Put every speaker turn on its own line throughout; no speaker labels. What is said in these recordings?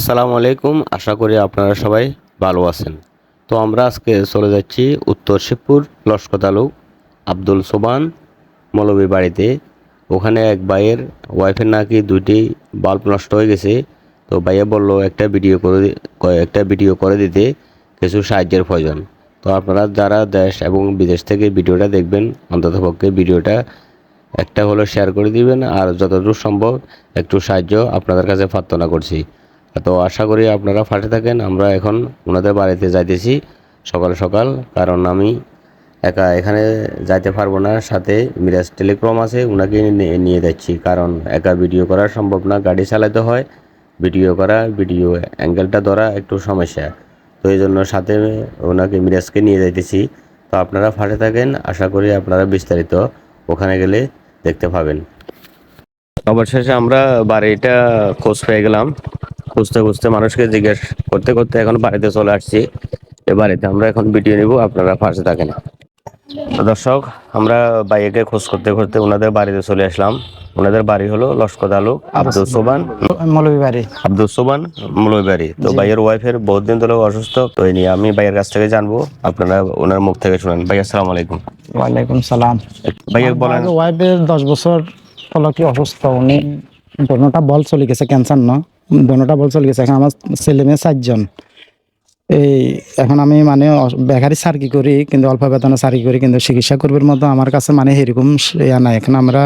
আসসালামু আলাইকুম। আশা করি আপনারা সবাই ভালো আছেন। তো আমরা আজকে চলে যাচ্ছি উত্তর শিবপুর, লস্কর তালুক, আব্দুল সোবান মৌলবীর বাড়িতে। ওখানে এক ভাইয়ের ওয়াইফের নাকি দুইটি বাল্ব নষ্ট হয়ে গেছে। তো ভাইয়া বলল, একটা ভিডিও করে একটা ভিডিও করে দিতে কিছু সাহায্যের প্রয়োজন। তো আপনারা যারা দেশ এবং বিদেশ থেকে ভিডিওটা দেখবেন অন্ততপক্ষে ভিডিওটা একটা হলো শেয়ার করে দিবেন। আর যতদূর সম্ভব একটু সাহায্য আপনাদের কাছে প্রার্থনা করছি। তো আশা করি আপনারা ফাটে থাকেন। আমরা এখন ওনাদের বাড়িতে যাইতেছি সকাল সকাল, কারণ আমি একা এখানে যাইতে পারব না। সাথে মিরাজ টেলিক্রম আছে ওনাকে নিয়ে- যাচ্ছি, কারণ একা ভিডিও করা সম্ভব না। গাড়ি চালাতে হয়, ভিডিও করা, ভিডিও অ্যাঙ্গেলটা ধরা একটু সমস্যা। তো এই জন্য সাথে ওনাকে, মিরাজকে নিয়ে যাইতেছি। তো আপনারা ফাটে থাকেন, আশা করি আপনারা বিস্তারিত ওখানে গেলে দেখতে পাবেন। অবশেষে আমরা বাড়িটা খোঁজ পেয়ে গেলাম। খুঁজতে খুঁজতে মানুষকে জিজ্ঞেস করতে করতে এখন বাড়িতে চলে আসছি। এ বাড়িতে আমরা এখন ভিডিও নিব আপনারা পাশে থাকেন। দর্শক আমরা বাইকে খোঁজ করতে করতে ওনাদের বাড়িতে চলে আসলাম। ওনাদের বাড়ি হলো লস্কর আলু আব্দুল সোবান।
মৌলভী বাড়ি।
আব্দুল সোবান মলয় বাড়ি। তো ভাইয়ের ওয়াইফের বহুত দিন ধরে অসুস্থ তো এই নিয়ে আমি ভাইয়ের কাছ থেকে জানব। আপনারা ওনার মুখ থেকে শুনেন। ভাই আসসালামু আলাইকুম।
ওয়ালাইকুম সালাম।
ভাইয়া বলেন।
ওয়াইফের দশ বছর হলো কি অসুস্থ উনি বল চলে গেছে ক্যান্সার ন। দোনোটা বল চলে গেছে এখন আমার ছেলে মেয়ে চারজন। এই এখন আমি মানে বেকারি সার্কি করি কিন্তু অল্প বেতনে সার্কি করি কিন্তু চিকিৎসা করবার মতো আমার কাছে মানে এরকম ইয়া নাই। এখন আমরা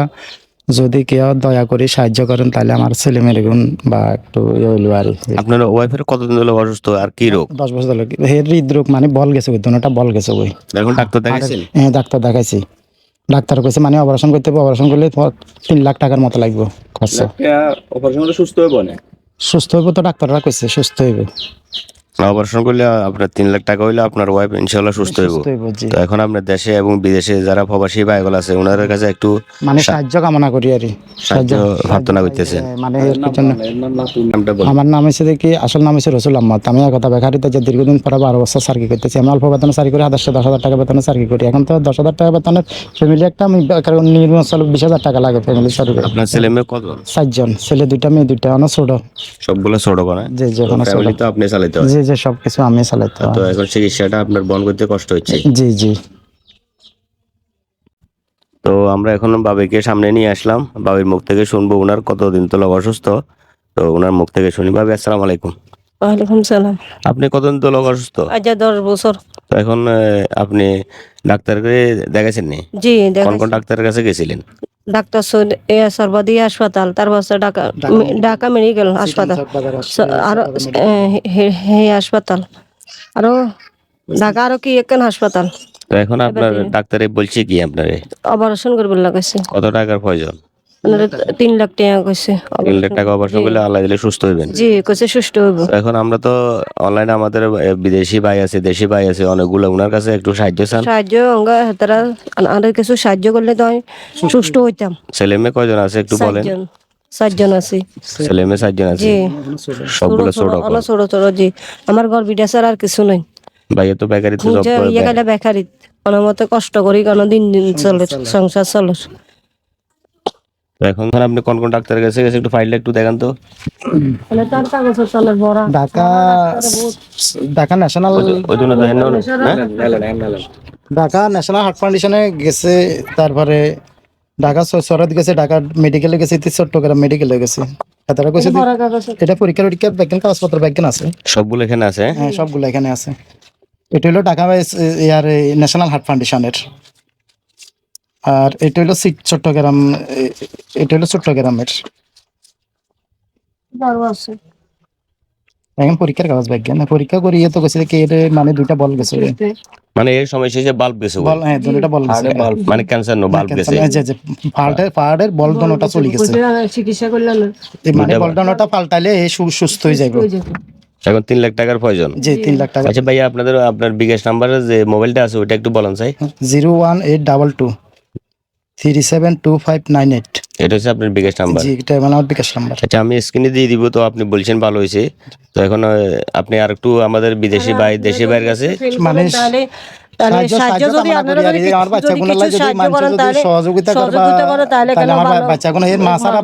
যদি কেউ দয়া করে সাহায্য করেন তাহলে আমার ছেলে মেয়ের গুণ বা একটু ইয়ে হইল আর
আপনার ওয়াইফের কতদিন ধরে অসুস্থ? আর কি রোগ?
দশ বছর হলো হের হৃদরোগ মানে বল গেছে ওই দোনোটা বল গেছে ওই।
এখন ডাক্তার দেখাইছেন?
হ্যাঁ ডাক্তার দেখাইছি। ডাক্তার কইছে মানে অপারেশন করতে হবে অপারেশন করলে তোমার তিন লাখ টাকার মতো লাগবে খরচা।
অপারেশন হলে সুস্থ হইব না?
সুস্থ হইব তো ডাক্তাররা কইছে সুস্থ হইব।
অপারেশন করলে আপনার তিন লাখ টাকা হইলে আপনার ওয়াইফ ইনশাল্লাহ সুস্থ হইব।
জি।
তো এখন আপনার দেশে এবং বিদেশে যারা প্রবাসী ভাইগুলো আছে ওনাদের কাছে একটু
মানে সাহায্য কামনা করি আর
সাহায্য প্রার্থনা করতেছেন।
মানে
বলুন।
আমার নাম হচ্ছে দেখি আসল নাম হচ্ছে রসুল আহমদ। আমি বেকারিতে যে দীর্ঘদিন পরে বারো বছর সার্কি করতেছি। আমি অল্প বেতনে সার্কি করি আদর্শ দশ হাজার টাকা বেতনে সার্কি করি। এখন তো দশ হাজার টাকা বেতনের ফ্যামিলি একটা আমি বেকার নির্মাণ চালু বিশ হাজার টাকা লাগে ফ্যামিলি সার্কি করি
আপনার ছেলে মেয়ে কত
চারজন। ছেলে দুইটা মেয়ে দুইটা অনেক ছোট।
সবগুলো ছোট করে।
যে যে কোনো ছোট।
আপনি চালাইতে হয়
যে যে সব কিছু আমি চালাইতে
তো এখন চিকিৎসাটা আপনার বন্ধ করতে কষ্ট হচ্ছে?
জি জি।
তো আমরা এখন বাবিকে সামনে নিয়ে আসলাম। বাবির মুখ থেকে শুনব ওনার কতদিন তো লোক অসুস্থ। তো ওনার মুখ থেকে শুনি। ভাবি আসসালামু আলাইকুম।
ওয়ালাইকুম সালাম।
আপনি কতদিন তো লোক অসুস্থ?
আজ দশ বছর।
তো এখন আহ, আপনি ডাক্তারকে দেখাইছেন নি?
জি
কোন কোন ডাক্তারের কাছে গেছিলেন?
ডাক্তার সৈয়দ এ সর্বাদি হাসপাতাল তারপর হচ্ছে ঢাকা ঢাকা মেডিকেল। হাসপাতাল। আরও হে- হে হাসপাতাল। আরও ঢাকা আরও কি একখান হাসপাতাল?
তো এখন আপনার ডাক্তারে বলছে কি আপনারে?
অপারেশন করবেন লাগাইছে।
কত টাকার প্রয়োজন?
আপনার তিন লাখ টাকা। কইছে
তিন লাখ টাকা অপারেশন করলে আল্লাহ দিলে সুস্থ হইবেন।
জি কইছে সুস্থ হইব।
এখন আমরা তো অনলাইনে আমাদের বিদেশি ভাই আছে দেশি ভাই আছে অনেকগুলো ওনার কাছে একটু সাহায্য চান।
সাহায্য তারা কিছু সাহায্য করলে তো আমি সুস্থ হইতাম।
ছেলে মেয়ে কয়জন আছে একটু বলেন।
চারজন চারজন আছি।
ছেলে মেয়ে চারজন আছে। সবগুলো ছোট
ছোট ছোট জি। আমার ঘর আর কিছু নাই।
ভাইয়া তো বেকারিতে জব করে
ইয়ে গেলে বেকারিত। কোনো মতে কষ্ট করি কোনো দিন দিন চলে। সংসার চলে।
তো এখন আপনি কোন কোন ডাক্তারের কাছে গেছে একটু ফাইলটা একটু দেখান তো।
তাহলে তার কাগজের তলে বড়।
ঢাকা ঢাকা ন্যাশনাল
ওই জন্য দেখেন না?
ঢাকা ন্যাশনাল হার্ট ফাউন্ডেশনে গেছে তারপরে ঢাকা সরাদ গেছে ঢাকা মেডিকেলে গেছে চট্টগ্রাম মেডিকেলে গেছে। তারা কইছে এটা পরীক্ষা টরীক্ষা বিজ্ঞান কাগজপত্র বিজ্ঞান আছে।
সবগুলো এখানে আছে?
হ্যাঁ সবগুলো এখানে আছে। এটা হলো ঢাকা ইয়ার ন্যাশনাল হার্ট ফাউন্ডেশনের আর এটা হলো সিট চট্টগ্রাম এ- এটা হলো চট্টগ্রামের। এখন পরীক্ষার কাগজ বিজ্ঞান পরীক্ষা করিয়ে তো গেছে কি এর মানে দুইটা বল গেছে
মানে এই সময় শেষে বাল্ব গেছে
বল। হ্যাঁ দুইটা বল গেছে।
মানে ক্যান্সার নো বাল্ব গেছে।
যে যে পাহাড়ের পাহাড়ের বল দোনোটা চলে গেছে।
চিকিৎসা করলে
এই মানে বল দোনোটা পাল্টালে এই সু- সুস্থ হয়ে যাবে।
এখন তিন লাখ টাকার প্রয়োজন।
জি তিন লাখ টাকা।
আচ্ছা ভাইয়া আপনাদের আপনার বিকাশ নাম্বারে যে মোবাইলটা আছে ওইটা একটু বলেন চাই।
Zero one eight double two. Three seven two five nine eight.
এটা হচ্ছে আপনার বিকাশ নাম্বার।
জি এটা মানে আমার বিকাশ নাম্বার।
আচ্ছা আমি স্ক্রিনে দিয়ে দিব তো আপনি বলছেন ভালো হয়েছে। তো এখন আপনি আর একটু আমাদের বিদেশি ভাই দেশি ভাইয়ের কাছে
মানে
মানে সহযোগিতা করবা
তাহলে
আমার বাচ্চাগুলো এর মা ছাড়া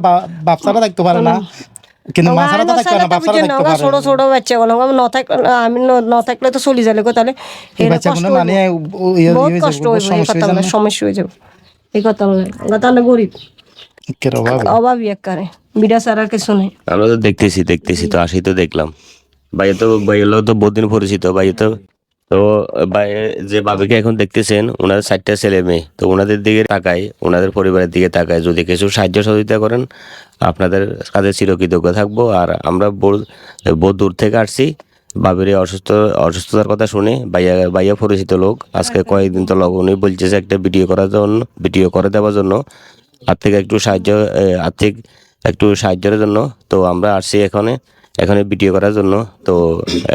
বাপ ছাড়া দেখতে পারে না। কিন্তু মাছারা তো থাকতে না বাচ্চারা থাকতে পারে
ছোট ছোট বাচ্চা গুলো ন আমি ন- ন থাকলে তো চলে যাবে তাহলে।
এই মানে ইয়ে- হয়ে সমস্যা হয়ে যাবে।
সমস্যা হয়ে যাবে। এই কথা বলে। গরিব।
একের অভাবে।
অভাবী বিড়া ছাড়া আর কিছু নেই।
আমরা তো দেখতেছি দেখতেছি তো আসি তো দেখলাম। ভাইয়া তো ভাইয়ের লোক তো বহুদিন পরিচিত। ভাইয়া তো তো ভাই যে বাবিকে এখন দেখতেছেন ওনার চারটা ছেলে মেয়ে। তো ওনাদের দিকে তাকায় ওনাদের পরিবারের দিকে তাকায় যদি কিছু সাহায্য সহযোগিতা করেন আপনাদের কাছে চিরকৃতজ্ঞ থাকব। আর আমরা বহু দূর থেকে আসছি। বাবির অসুস্থ অসুস্থতার কথা শুনে ভাইয়া ভাইয়া পরিচিত লোক। আজকে কয়েকদিন তো লোক উনি বলছে যে একটা ভিডিও করার জন্য ভিডিও করে দেওয়ার জন্য। আর্থিক একটু সাহায্য আর্থিক একটু সাহায্যের জন্য। তো আমরা আসছি এখানে এখানে ভিডিও করার জন্য। তো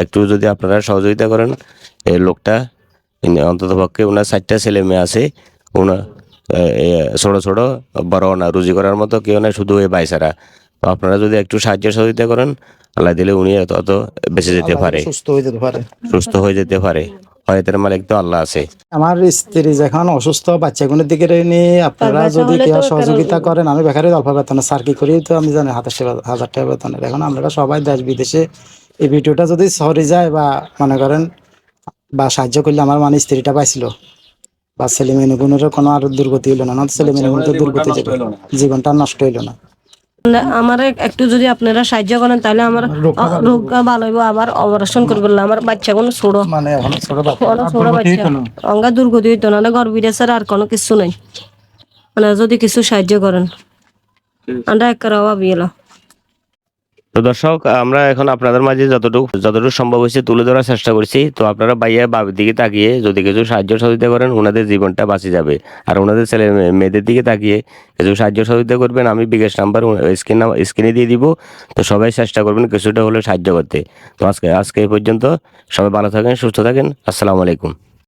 একটু যদি আপনারা সহযোগিতা করেন এই লোকটা অন্তত পক্ষে ওনার চারটা ছেলে মেয়ে আছে। ওনার ছোট ছোট বড় না রুজি করার মতো কেউ না শুধু এই বাইসারা তো আপনারা যদি একটু সাহায্য সহযোগিতা করেন আল্লাহ দিলে উনি তত বেঁচে যেতে পারে।
সুস্থ হয়ে যেতে পারে।
সুস্থ হয়ে যেতে পারে। হয়তের মালিক তো আল্লাহ আছে।
আমার স্ত্রী যখন অসুস্থ বাচ্চাগুলোর দিকে নিয়ে আপনারা যদি কেউ সহযোগিতা করেন আমি বেকারি অল্প বেতনে সার্কি করি? তো আমি জানি হাজার হাজার টাকা বেতনের। এখন আমরা সবাই দেশ বিদেশে এই ভিডিওটা যদি সরে যায় বা মনে করেন বা সাহায্য করলে আমার মানে স্ত্রীটা পাইছিল বা ছেলে মেয়েগুলোর কোনো আর দুর্গতি হইল না। না ছেলে তো দুর্গতি জীবনটা নষ্ট হইল না,
আমার একটু যদি আপনারা সাহায্য করেন তাহলে আমার
রোগটা
রোগ ভালো হইব আমার অপারেশন করবে আমার বাচ্চা কোনো ছোট।
মানে ছোট বাচ্চা।
কোনো ছোট বাচ্চা। অঙ্গা দুর্গতি হইতো না গর্ভ ছাড়া আর কোনো কিছু নাই। মানে যদি কিছু সাহায্য করেন। আমরা একের অভাব এলো।
তো দর্শক, আমরা এখন আপনাদের মাঝে যতটুকু যতটুকু সম্ভব হয়েছে তুলে ধরার চেষ্টা করছি। তো আপনারা বাইয়া বাবির দিকে তাকিয়ে যদি কিছু সাহায্য সহযোগিতা করেন ওনাদের জীবনটা বাঁচে যাবে। আর ওনাদের ছেলে মেয়ে- মেয়েদের দিকে তাকিয়ে কিছু সাহায্য সহযোগিতা করবেন, আমি বিকাশ নাম্বার স্ক্রিন স্ক্রিনে দিয়ে দিব। তো সবাই চেষ্টা করবেন কিছুটা হলে সাহায্য করতে। তো আজকে আজকে এই পর্যন্ত সবাই ভালো থাকেন, সুস্থ থাকেন। আসসালামু আলাইকুম।